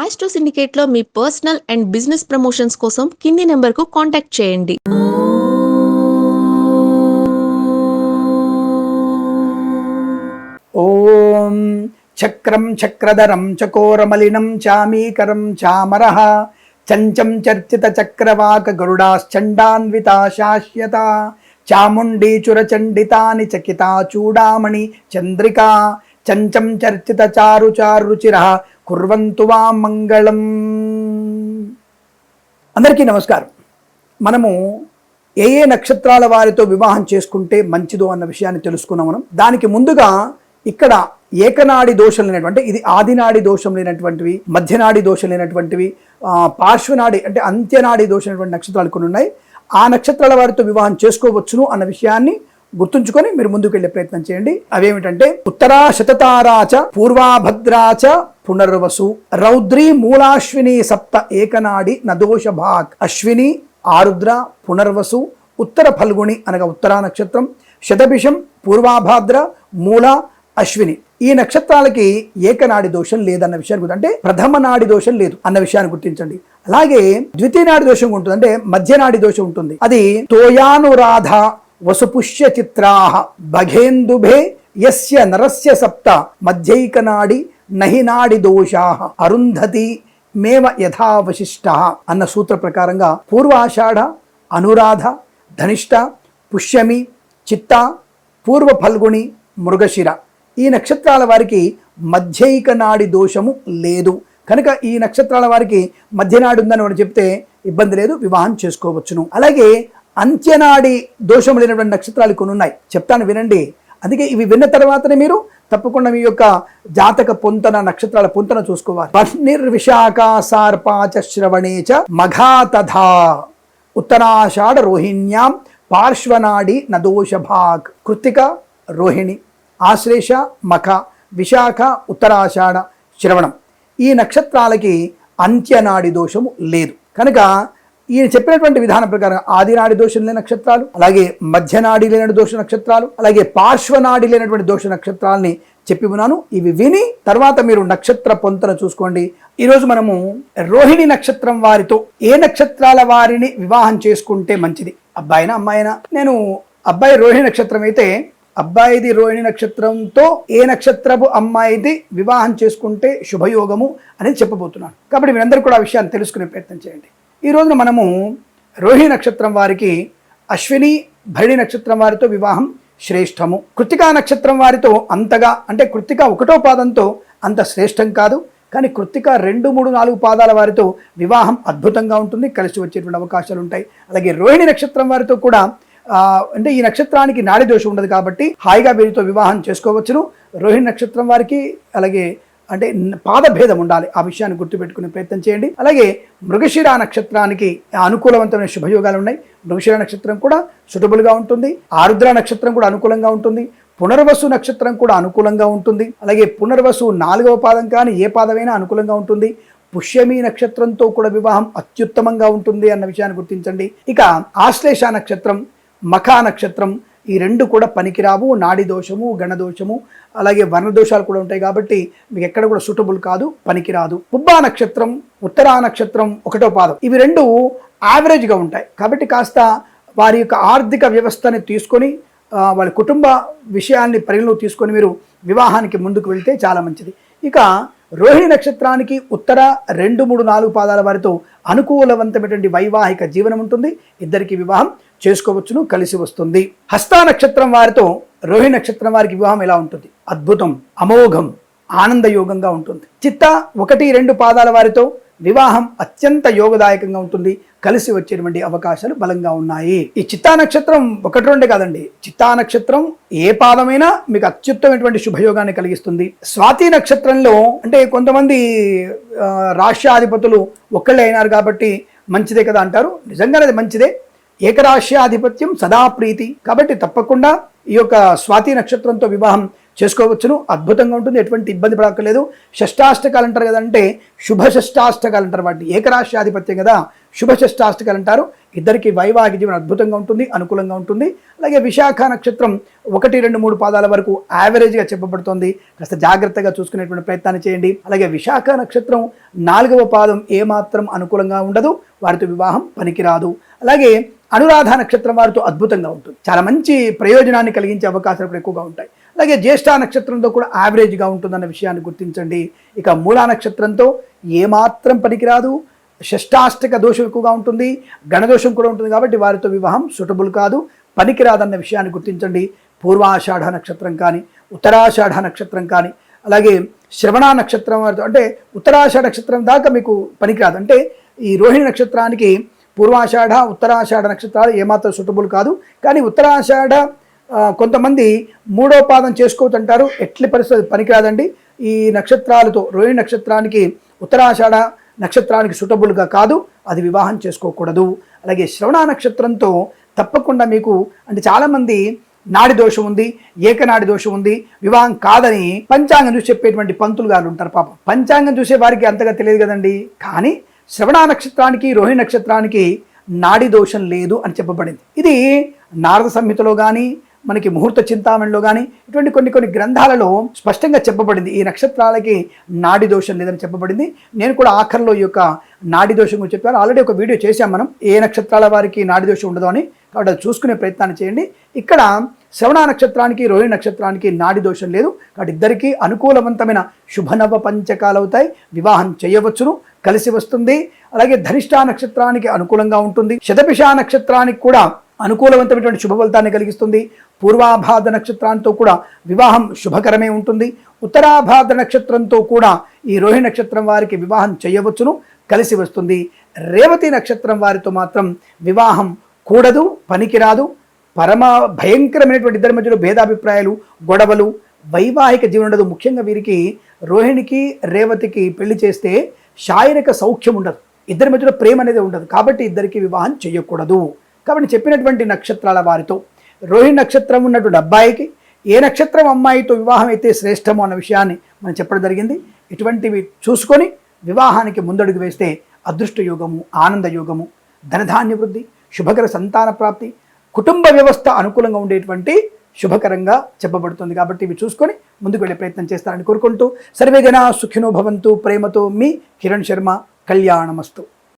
Astro సిండికేట్లో మీ personal and business promotions కోసం కింది నెంబర్కు కాంటాక్ట్ చేయండి. ఓం చక్రం చక్రధరం చకోరమలినం చామీకరం చామర చంచం చర్చిత చక్రవాక గరుడాశ్చండాన్వితా శాశ్యత చాముండీచురచండితాని చకితా చూడామణి చంద్రికా చంచం చర్చిత చారు చారుచిర కుర్వంతు వా మంగళం. అందరికీ నమస్కారం. మనము ఏ ఏ నక్షత్రాల వారితో వివాహం చేసుకుంటే మంచిదో అన్న విషయాన్ని తెలుసుకున్నాం మనం. దానికి ముందుగా ఇక్కడ ఏకనాడి దోషం లేనటువంటి ఇది ఆదినాడి దోషం లేనటువంటివి మధ్యనాడి దోషం లేనటువంటివి పార్శ్వనాడి అంటే అంత్యనాడి దోషం లేనటువంటి నక్షత్రాలు కొన్ని ఉన్నాయి. ఆ నక్షత్రాల వారితో వివాహం చేసుకోవచ్చును అన్న విషయాన్ని గుర్తుంచుకొని మీరు ముందుకు వెళ్ళే ప్రయత్నం చేయండి. అవేమిటంటే ఉత్తరా శతతారాచ పూర్వాభద్రాచ పునర్వసు. రౌద్రి మూలాశ్విని సప్త ఏకనాడి నదోష భాగ్ అశ్విని ఆరుద్ర పునర్వసు ఉత్తర ఫల్గుణి అనగా ఉత్తరా నక్షత్రం. శతభిషం పూర్వాభాద్ర మూల అశ్విని. ఈ నక్షత్రాలకి ఏకనాడి దోషం లేదన్న విషయాన్ని గుర్తు అంటే ప్రథమ నాడి దోషం లేదు అన్న విషయాన్ని గుర్తించండి. అలాగే ద్వితీయ నాడి దోషం ఉంటుంది. అంటే మధ్యనాడి దోషం ఉంటుంది. అది తోయానురాధ వసుపుష్య చిత్రాహ భగేందుభే యస్య నరస్య సప్త మధ్యైకనాడి నహినాడి దోషా అరుంధతి మేవ యథావశిష్ట అన్న సూత్ర ప్రకారంగా పూర్వాషాఢ అనురాధ ధనిష్ట పుష్యమి చిత్త పూర్వ ఫల్గుణి మృగశిర. ఈ నక్షత్రాల వారికి మధ్యైక నాడి దోషము లేదు. కనుక ఈ నక్షత్రాల వారికి మధ్యనాడు ఉందని వాడు చెప్తే ఇబ్బంది లేదు వివాహం చేసుకోవచ్చును. అలాగే అంత్యనాడి దోషం లేనటువంటి నక్షత్రాలు కొన్ని ఉన్నాయి చెప్తాను వినండి. అందుకే ఇవి విన్న తర్వాతనే మీరు తప్పకుండా మీ యొక్క జాతక పొంతన నక్షత్రాల పొంతన చూసుకోవాలి. పర్నిర్విశాఖ సార్పాచ శ్రవణే చ మఘా తథా ఉత్తరాషాఢ రోహిణ్యాం పార్శ్వనాడి నదోష భాగ్ కృత్తిక రోహిణి ఆశ్లేష మఖ విశాఖ ఉత్తరాషాఢ శ్రవణం. ఈ నక్షత్రాలకి అంత్యనాడి దోషము లేదు. కనుక ఈయన చెప్పినటువంటి విధానం ప్రకారం ఆదినాడి దోషం లేని నక్షత్రాలు అలాగే మధ్యనాడి లేని దోష నక్షత్రాలు అలాగే పార్శ్వనాడి లేనటువంటి దోష నక్షత్రాలని చెప్పి ఉన్నాను. ఇవి విని తర్వాత మీరు నక్షత్ర పొంతన చూసుకోండి. ఈరోజు మనము రోహిణి నక్షత్రం వారితో ఏ నక్షత్రాల వారిని వివాహం చేసుకుంటే మంచిది? అబ్బాయినా అమ్మాయినా నేను అబ్బాయి రోహిణి నక్షత్రం అయితే అబ్బాయిది రోహిణి నక్షత్రంతో ఏ నక్షత్రపు అమ్మాయిది వివాహం చేసుకుంటే శుభయోగము అనేది చెప్పబోతున్నాను. కాబట్టి మీరందరూ కూడా ఆ విషయాన్ని తెలుసుకునే ప్రయత్నం చేయండి. ఈ రోజున మనము రోహిణి నక్షత్రం వారికి అశ్విని భరణి నక్షత్రం వారితో వివాహం శ్రేష్టము. కృతికా నక్షత్రం వారితో అంతగా అంటే కృతిక ఒకటో పాదంతో అంత శ్రేష్టం కాదు. కానీ కృత్తిక రెండు మూడు నాలుగు పాదాల వారితో వివాహం అద్భుతంగా ఉంటుంది. కలిసి వచ్చేటువంటి అవకాశాలు ఉంటాయి. అలాగే రోహిణి నక్షత్రం వారితో కూడా అంటే ఈ నక్షత్రానికి నాడి దోషం ఉండదు కాబట్టి హాయిగా వీరితో వివాహం చేసుకోవచ్చును. రోహిణి నక్షత్రం వారికి అలాగే అంటే పాదభేదం ఉండాలి. ఆ విషయాన్ని గుర్తుపెట్టుకునే ప్రయత్నం చేయండి. అలాగే మృగశిర నక్షత్రానికి అనుకూలవంతమైన శుభయోగాలు ఉన్నాయి. మృగశిర నక్షత్రం కూడా సుటబుల్గా ఉంటుంది. ఆరుద్ర నక్షత్రం కూడా అనుకూలంగా ఉంటుంది. పునర్వసు నక్షత్రం కూడా అనుకూలంగా ఉంటుంది. అలాగే పునర్వసు నాలుగవ పాదం కానీ ఏ పాదమైనా అనుకూలంగా ఉంటుంది. పుష్యమి నక్షత్రంతో కూడా వివాహం అత్యుత్తమంగా ఉంటుంది అన్న విషయాన్ని గుర్తించండి. ఇక ఆశ్లేష నక్షత్రం మఖా నక్షత్రం ఈ రెండు కూడా పనికిరావు నాడి దోషము గణదోషము అలాగే వర్ణదోషాలు కూడా ఉంటాయి కాబట్టి మీకు ఎక్కడ కూడా సూటబుల్ కాదు పనికిరాదు. పుబ్బా నక్షత్రం ఉత్తరా నక్షత్రం ఒకటో పాదం. ఇవి రెండు యావరేజ్గా ఉంటాయి. కాబట్టి కాస్త వారి యొక్క ఆర్థిక వ్యవస్థని తీసుకొని వాళ్ళ కుటుంబ విషయాన్ని పరిగణలో తీసుకొని మీరు వివాహానికి ముందుకు వెళ్తే చాలా మంచిది. ఇక రోహిణి నక్షత్రానికి ఉత్తర రెండు మూడు నాలుగు పాదాల వారితో అనుకూలవంతమైనటువంటి వైవాహిక జీవనం ఉంటుంది. ఇద్దరికి వివాహం చేసుకోవచ్చును కలిసి వస్తుంది. హస్త నక్షత్రం వారితో రోహిణి నక్షత్రం వారికి వివాహం ఎలా ఉంటుంది? అద్భుతం అమోఘం ఆనందయోగంగా ఉంటుంది. చిత్త ఒకటి రెండు పాదాల వారితో వివాహం అత్యంత యోగదాయకంగా ఉంటుంది. కలిసి వచ్చేటువంటి అవకాశాలు బలంగా ఉన్నాయి. ఈ చిత్తా నక్షత్రం ఒకటి రెండే కాదండి. చిత్తా నక్షత్రం ఏ పాదమైనా మీకు అత్యుత్తమైనటువంటి శుభయోగాన్ని కలిగిస్తుంది. స్వాతి నక్షత్రంలో అంటే కొంతమంది రాష్ట్రాధిపతులు ఒక్కళ్ళే అయినారు కాబట్టి మంచిదే కదా అంటారు. నిజంగానే అది మంచిదే. ఏకరాశ్యాధిపత్యం సదా ప్రీతి. కాబట్టి తప్పకుండా ఈ యొక్క స్వాతి నక్షత్రంతో వివాహం చేసుకోవచ్చును. అద్భుతంగా ఉంటుంది. ఎటువంటి ఇబ్బంది పడక్కర్లేదు. షష్టాష్టకాలు అంటారు కదంటే శుభ షష్టాష్టకాలు అంటారు వాటిని. ఏకరాశ్యాధిపత్యం కదా. శుభషష్టాష్టకాలు అంటారు. ఇద్దరికి వైవాహిక జీవనం అద్భుతంగా ఉంటుంది అనుకూలంగా ఉంటుంది. అలాగే విశాఖ నక్షత్రం ఒకటి రెండు మూడు పాదాల వరకు యావరేజ్గా చెప్పబడుతుంది. కాస్త జాగ్రత్తగా చూసుకునేటువంటి ప్రయత్నాన్ని చేయండి. అలాగే విశాఖ నక్షత్రం నాలుగవ పాదం ఏమాత్రం అనుకూలంగా ఉండదు. వారితో వివాహం పనికిరాదు. అలాగే అనురాధ నక్షత్రం వారితో అద్భుతంగా ఉంటుంది. చాలా మంచి ప్రయోజనాన్ని కలిగించే అవకాశాలు ఎక్కువగా ఉంటాయి. అలాగే జ్యేష్ఠ నక్షత్రంతో కూడా యావరేజ్గా ఉంటుందన్న విషయాన్ని గుర్తించండి. ఇక మూలా నక్షత్రంతో ఏమాత్రం పనికిరాదు. షష్టాష్టక దోషం ఎక్కువగా ఉంటుంది. గణదోషం కూడా ఉంటుంది కాబట్టి వారితో వివాహం సూటబుల్ కాదు. పనికిరాదన్న విషయాన్ని గుర్తించండి. పూర్వాషాఢ నక్షత్రం కానీ ఉత్తరాషాఢ నక్షత్రం కానీ అలాగే శ్రవణ నక్షత్రం వారితో అంటే ఉత్తరాషాఢ నక్షత్రం దాకా మీకు పనికిరాదు. అంటే ఈ రోహిణి నక్షత్రానికి పూర్వాషాఢ ఉత్తరాషాఢ నక్షత్రాలు ఏమాత్రం సూటబుల్ కాదు. కానీ ఉత్తరాషాఢ కొంతమంది మూడో పాదం చేసుకోవద్దంటారు ఎట్ల పరిస్థితి పనికిరాదండి. ఈ నక్షత్రాలతో రోహిణి నక్షత్రానికి ఉత్తరాషాఢ నక్షత్రానికి సూటబుల్గా కాదు. అది వివాహం చేసుకోకూడదు. అలాగే శ్రవణ నక్షత్రంతో తప్పకుండా మీకు అంటే చాలామంది నాడి దోషం ఉంది ఏకనాడి దోషం ఉంది వివాహం కాదని పంచాంగం చూసి చెప్పేటువంటి పంతులు గారు ఉంటారు పాపం. పంచాంగం చూసే వారికి అంతగా తెలియదు కదండి. కానీ శ్రవణ నక్షత్రానికి రోహిణి నక్షత్రానికి నాడి దోషం లేదు అని చెప్పబడింది. ఇది నారద సంహితలో కానీ మనకి ముహూర్త చింతామణిలో కానీ ఇటువంటి కొన్ని కొన్ని గ్రంథాలలో స్పష్టంగా చెప్పబడింది. ఈ నక్షత్రాలకి నాడి దోషం లేదని చెప్పబడింది. నేను కూడా ఆఖరిలో ఈ యొక్క నాడి దోషం గురించి చెప్పాను. ఆల్రెడీ ఒక వీడియో చేశాం మనం. ఏ నక్షత్రాల వారికి నాడి దోషం ఉండదు అని. కాబట్టి అది చూసుకునే ప్రయత్నాన్ని చేయండి. ఇక్కడ శ్రవణ నక్షత్రానికి రోహిణి నక్షత్రానికి నాడి దోషం లేదు. కాబట్టి ఇద్దరికీ అనుకూలవంతమైన శుభనవ పంచకాలు అవుతాయి. వివాహం చేయవచ్చును. కలిసి వస్తుంది. అలాగే ధనిష్ట నక్షత్రానికి అనుకూలంగా ఉంటుంది. శతభిష నక్షత్రానికి కూడా అనుకూలవంతమైనటువంటి శుభ ఫలితాన్ని కలిగిస్తుంది. పూర్వాభాద నక్షత్రంతో కూడా వివాహం శుభకరమే ఉంటుంది. ఉత్తరాభాద నక్షత్రంతో కూడా ఈ రోహిణి నక్షత్రం వారికి వివాహం చేయవచ్చును కలిసి వస్తుంది. రేవతి నక్షత్రం వారితో మాత్రం వివాహం కూడదు పనికిరాదు. పరమ భయంకరమైనటువంటి ఇద్దరి మధ్యలో భేదాభిప్రాయాలు గొడవలు వైవాహిక జీవనం ఉండదు ముఖ్యంగా వీరికి రోహిణికి రేవతికి పెళ్ళి చేస్తే శారీరక సౌఖ్యం ఉండదు. ఇద్దరి మధ్యలో ప్రేమ అనేది ఉండదు. కాబట్టి ఇద్దరికి వివాహం చేయకూడదు. కాబట్టి చెప్పినటువంటి నక్షత్రాల వారితో రోహిణి నక్షత్రం ఉన్నటువంటి అబ్బాయికి ఏ నక్షత్రం అమ్మాయితో వివాహం అయితే శ్రేష్టమో అన్న విషయాన్ని మనం చెప్పడం జరిగింది. ఇటువంటివి చూసుకొని వివాహానికి ముందడుగు వేస్తే అదృష్ట యోగము ఆనంద యోగము ధనధాన్య వృద్ధి శుభకర సంతాన ప్రాప్తి కుటుంబ వ్యవస్థ అనుకూలంగా ఉండేటువంటి శుభకరంగా చెప్పబడుతుంది. కాబట్టి ఇవి చూసుకొని ముందుకు వెళ్ళే ప్రయత్నం చేస్తారని కోరుకుంటూ సర్వేజన సుఖినో భవంతు ప్రేమతో మీ కిరణ్ శర్మ కళ్యాణమస్తు.